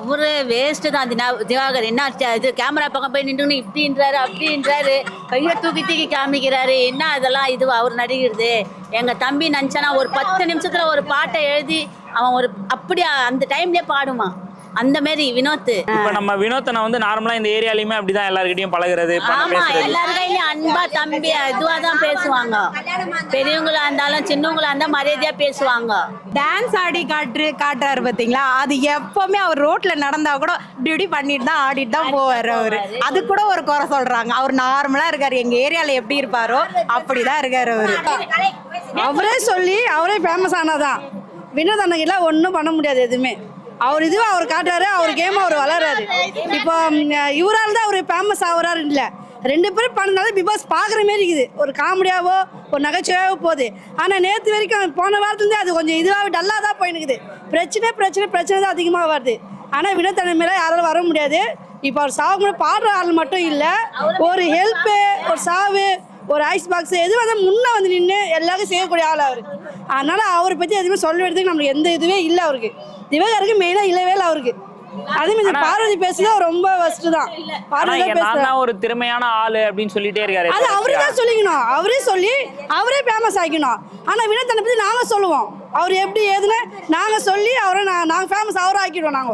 அவரு வேஸ்ட் தான். தினா- திவாகர் என்ன ஆச்சு? இது கேமரா பக்கம் போய் நின்று இப்படின்றாரு அப்படின்றாரு. கையை தூக்கி தூக்கி காமிக்கிறாரு. என்ன அதெல்லாம் இது அவர் நடிகிறது எங்க தம்பி நினச்சானா ஒரு பத்து நிமிஷத்துல ஒரு பாட்டை எழுதி அவன் ஒரு அப்படி அந்த டைம்லயே பாடுவான் அந்த மாதிரி வினோத் இப்ப நம்ம வினோத்தனை வந்து நார்மலா இந்த ஏரியாலயுமே அப்படிதான் எல்லார்கிட்டயும் பழகுறது ஆமா பேசுறது. எல்லாரு கையிலயும் அன்பா தம்பி இதுவா தான் பேசுவாங்க. பெரியவங்களா இருந்தாலும் சின்னவங்களா இருந்தா மரியாதையா பேசுவாங்க. டான்ஸ் ஆடி காட்டு காட்டுறாரு பாத்தீங்களா? அது எப்பவுமே அவர் ரோட்ல நடந்தா கூட இப்படி இப்படி பண்ணிட்டு தான் ஆடிட்டு தான் போவாரு அவரு. அது கூட ஒரு குறை சொல்றாங்க. அவர் நார்மலா இருக்காரு. எங்க ஏரியால எப்படி இருப்பாரோ அப்படிதான் இருக்காரு அவரு. அவரே சொல்லி அவரே ஃபேமஸ் ஆனாதான். வினோத் ஒன்றும் பண்ண முடியாது எதுவுமே. அவர் இதுவும் அவர் காட்டுறாரு அவர் கேம் அவர் வளர்றாரு. இப்போ இவரால் தான் அவர் ஃபேமஸ் ஆகுறாரு இல்லை. ரெண்டு பேரும் பண்ணனால பிக் பாஸ் பார்க்குற மாரி இருக்குது. ஒரு காமெடியாவோ ஒரு நகைச்சுவையாவோ போகுது. ஆனால் நேற்று வரைக்கும் போன வாரத்துலேருந்தே அது கொஞ்சம் இதுவாக டல்லாக தான் போயினுக்குது பிரச்சனை பிரச்சனை பிரச்சனை தான் அதிகமாக வருது. ஆனால் வினோத் மேலே யாராலும் வர முடியாது. இப்போ அவர் சாவு கூட பாடுற ஆள் மட்டும் இல்லை. ஒரு ஹெல்ப்பு ஒரு சாவு ஒரு ஐஸ் பாக்ஸ் எது வந்து முன்னே வந்து நின்று எல்லாருக்கும் செய்யக்கூடிய ஆள் அவர். அதனால அவரை பற்றி எதுவுமே சொல்ல வேண்டியதுக்கு நம்மளுக்கு எந்த இதுவே இல்லை அவருக்கு. திவாகருக்கு மெயினாக இல்லவே இல்லை அவருக்கு. அதே மாதிரி பார்வதி பேசுறது ரொம்ப ஃபர்ஸ்ட் தான். ஆனா பார்வதி தான் ஒரு திறமையான ஆளு அப்படின்னு சொல்லிட்டே இருக்காரு. அது அவரே தான் சொல்லிக்கணும். அவரே சொல்லி அவரே ஃபேமஸ் ஆக்கிக்கணும். ஆனால் வினோத்தனை பற்றி நாங்கள் சொல்லுவோம். அவர் எப்படி ஏதுன்னு நாங்கள் சொல்லி அவரை நான் நாங்கள் ஃபேமஸ் அவரை ஆக்கிடுவோம் நாங்கள்